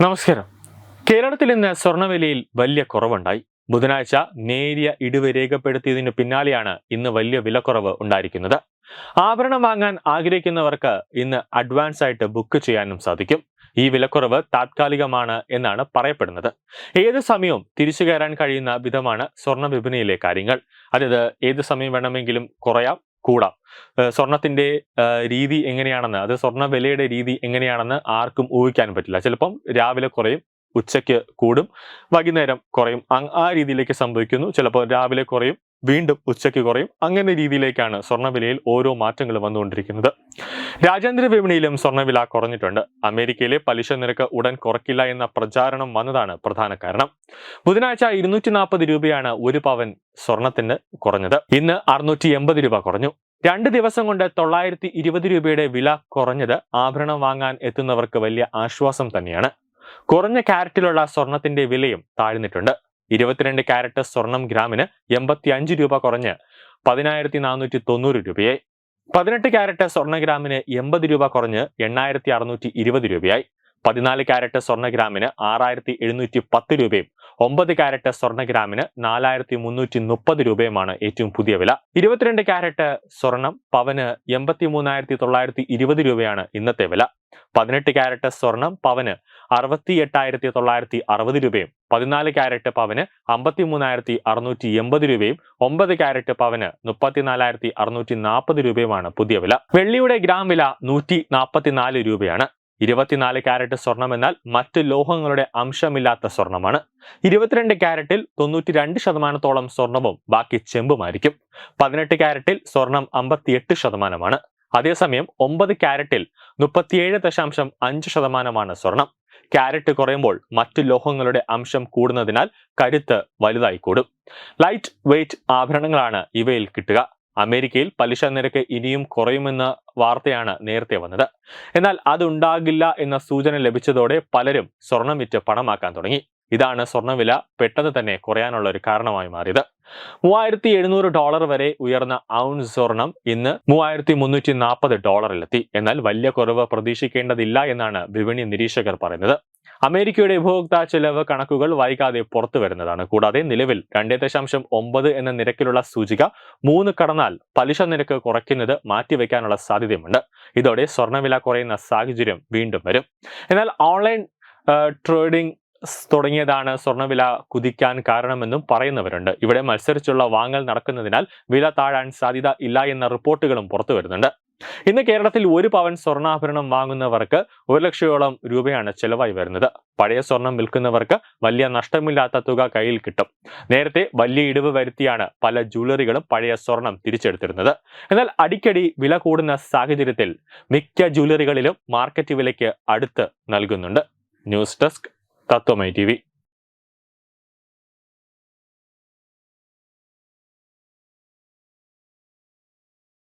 നമസ്കാരം. കേരളത്തിൽ ഇന്ന് സ്വർണവിലയിൽ വലിയ കുറവുണ്ടായി. ബുധനാഴ്ച നേരിയ ഇടിവ് രേഖപ്പെടുത്തിയതിനു പിന്നാലെയാണ് ഇന്ന് വലിയ വിലക്കുറവ് ഉണ്ടായിരിക്കുന്നത്. ആഭരണം വാങ്ങാൻ ആഗ്രഹിക്കുന്നവർക്ക് ഇന്ന് അഡ്വാൻസ് ആയിട്ട് ബുക്ക് ചെയ്യാനും സാധിക്കും. ഈ വിലക്കുറവ് താത്കാലികമാണ് എന്നാണ് പറയപ്പെടുന്നത്. ഏത് സമയവും തിരിച്ചു കയറാൻ കഴിയുന്ന വിധമാണ് സ്വർണ വിപണിയിലെ കാര്യങ്ങൾ. അതായത് ഏത് സമയം വേണമെങ്കിലും കുറയാം കൂടാം. സ്വർണത്തിന്റെ രീതി എങ്ങനെയാണെന്ന് അത് സ്വർണ വിലയുടെ രീതി എങ്ങനെയാണെന്ന് ആർക്കും ഊഹിക്കാൻ പറ്റില്ല. ചിലപ്പം രാവിലെ കുറയും ഉച്ചയ്ക്ക് കൂടും വൈകുന്നേരം കുറയും. ആ രീതിയിലേക്ക് സംഭവിക്കുന്നു. ചിലപ്പോൾ രാവിലെ കുറയും വീണ്ടും ഉച്ചയ്ക്ക് കുറയും. അങ്ങനെ രീതിയിലേക്കാണ് സ്വർണവിലയിൽ ഓരോ മാറ്റങ്ങൾ വന്നുകൊണ്ടിരിക്കുന്നത്. രാജ്യാന്തര വിപണിയിലും സ്വർണവില കുറഞ്ഞിട്ടുണ്ട്. അമേരിക്കയിലെ പലിശ നിരക്ക് ഉടൻ കുറയ്ക്കില്ല എന്ന പ്രചാരണം വന്നതാണ് പ്രധാന കാരണം. ബുധനാഴ്ച ഇരുന്നൂറ്റി നാൽപ്പത് രൂപയാണ് ഒരു പവൻ സ്വർണത്തിന് കുറഞ്ഞത്. ഇന്ന് അറുന്നൂറ്റി എൺപത് രൂപ കുറഞ്ഞു. രണ്ട് ദിവസം കൊണ്ട് തൊള്ളായിരത്തി ഇരുപത് രൂപയുടെ വില കുറഞ്ഞത് ആഭരണം വാങ്ങാൻ എത്തുന്നവർക്ക് വലിയ ആശ്വാസം തന്നെയാണ്. കുറഞ്ഞ കാരറ്റിലുള്ള സ്വർണത്തിന്റെ വിലയും താഴ്ന്നിട്ടുണ്ട്. ഇരുപത്തിരണ്ട് കാരറ്റ് സ്വർണം ഗ്രാമിന് എൺപത്തി അഞ്ച് രൂപ കുറഞ്ഞ് പതിനായിരത്തി നാനൂറ്റി തൊണ്ണൂറ് രൂപയായി. പതിനെട്ട് കാരറ്റ് സ്വർണ ഗ്രാമിന് എൺപത് രൂപ കുറഞ്ഞ് എണ്ണായിരത്തി അറുന്നൂറ്റി ഇരുപത് രൂപയായി. പതിനാല് കാരറ്റ് സ്വർണ ഗ്രാമിന് ആറായിരത്തി എഴുന്നൂറ്റി പത്ത് രൂപയും ഒമ്പത് കാരറ്റ് സ്വർണ ഗ്രാമിന് നാലായിരത്തി മുന്നൂറ്റി മുപ്പത് രൂപയുമാണ് ഏറ്റവും പുതിയ വില. ഇരുപത്തിരണ്ട് കാരറ്റ് സ്വർണം പവന് എൺപത്തി മൂന്നായിരത്തി തൊള്ളായിരത്തി ഇരുപത് രൂപയാണ് ഇന്നത്തെ വില. പതിനെട്ട് കാരറ്റ് സ്വർണം പവന് അറുപത്തി എട്ടായിരത്തി തൊള്ളായിരത്തി അറുപത് രൂപയും പതിനാല് കാരറ്റ് പവന് അമ്പത്തി മൂന്നായിരത്തി അറുന്നൂറ്റി എൺപത് രൂപയും ഒമ്പത് കാരറ്റ് പവന് മുപ്പത്തിനാലായിരത്തി അറുന്നൂറ്റി നാൽപ്പത് രൂപയുമാണ് പുതിയ വില. വെള്ളിയുടെ ഗ്രാം വില നൂറ്റി നാൽപ്പത്തിനാല് രൂപയാണ്. ഇരുപത്തിനാല് കാരറ്റ് സ്വർണം എന്നാൽ മറ്റ് ലോഹങ്ങളുടെ അംശമില്ലാത്ത സ്വർണമാണ്. ഇരുപത്തിരണ്ട് കാരറ്റിൽ തൊണ്ണൂറ്റി രണ്ട് ശതമാനത്തോളം സ്വർണവും ബാക്കി ചെമ്പുമായിരിക്കും. പതിനെട്ട് കാരറ്റിൽ സ്വർണം അമ്പത്തിയെട്ട് ശതമാനമാണ്. അതേസമയം ഒമ്പത് കാരറ്റിൽ മുപ്പത്തിയേഴ് ദശാംശം അഞ്ച് ശതമാനമാണ് സ്വർണം. കാരറ്റ് കുറയുമ്പോൾ മറ്റു ലോഹങ്ങളുടെ അംശം കൂടുന്നതിനാൽ കരുത്ത് വലുതായി കൂടും ലൈറ്റ് വെയ്റ്റ് ആഭരണങ്ങളാണ് ഇവയിൽ കിട്ടുക. അമേരിക്കയിൽ പലിശ നിരക്ക് ഇനിയും കുറയുമെന്ന വാർത്തയാണ് നേരത്തെ വന്നത്. എന്നാൽ അതുണ്ടാകില്ല എന്ന സൂചന ലഭിച്ചതോടെ പലരും സ്വർണം വിറ്റ് പണമാക്കാൻ തുടങ്ങി. ഇതാണ് സ്വർണവില പെട്ടെന്ന് തന്നെ കുറയാനുള്ള ഒരു കാരണമായി മാറിയത്. മൂവായിരത്തി എഴുന്നൂറ് ഡോളർ വരെ ഉയർന്ന ഔൺസ് സ്വർണം ഇന്ന് മൂവായിരത്തി മുന്നൂറ്റി നാൽപ്പത് ഡോളറിലെത്തി. എന്നാൽ വലിയ കുറവ് പ്രതീക്ഷിക്കേണ്ടതില്ല എന്നാണ് വിപണി നിരീക്ഷകർ പറയുന്നത്. അമേരിക്കയുടെ ഉപഭോക്താ ചെലവ് കണക്കുകൾ വൈകാതെ പുറത്തു വരുന്നതാണ്. കൂടാതെ നിലവിൽ രണ്ടേ ദശാംശം ഒമ്പത് എന്ന നിരക്കിലുള്ള സൂചിക മൂന്ന് കടന്നാൽ പലിശ നിരക്ക് കുറയ്ക്കുന്നത് മാറ്റിവെക്കാനുള്ള സാധ്യതയുമുണ്ട്. ഇതോടെ സ്വർണവില കുറയുന്ന സാഹചര്യം വീണ്ടും വരും. എന്നാൽ ഓൺലൈൻ ട്രേഡിംഗ് തുടങ്ങിയതാണ് സ്വർണവില കുതിക്കാൻ കാരണമെന്നും പറയുന്നവരുണ്ട്. ഇവിടെ മത്സരിച്ചുള്ള വാങ്ങൽ നടക്കുന്നതിനാൽ വില താഴാൻ സാധ്യത ഇല്ല എന്ന റിപ്പോർട്ടുകളും പുറത്തു വരുന്നുണ്ട്. ഇന്ന് കേരളത്തിൽ ഒരു പവൻ സ്വർണാഭരണം വാങ്ങുന്നവർക്ക് ഒരു ലക്ഷയോളം രൂപയാണ് ചെലവായി വരുന്നത്. പഴയ സ്വർണം വിൽക്കുന്നവർക്ക് വലിയ നഷ്ടമില്ലാത്ത തുക കയ്യിൽ കിട്ടും. നേരത്തെ വലിയ ഇടിവ് വരുത്തിയാണ് പല ജ്വല്ലറികളും പഴയ സ്വർണം തിരിച്ചെടുത്തിരുന്നത്. എന്നാൽ അടിക്കടി വില കൂടുന്ന സാഹചര്യത്തിൽ മിക്ക ജ്വല്ലറികളിലും മാർക്കറ്റ് വിലയ്ക്ക് അടുത്ത് നൽകുന്നുണ്ട്. ന്യൂസ് ഡെസ്ക് തത്വമൈ ടി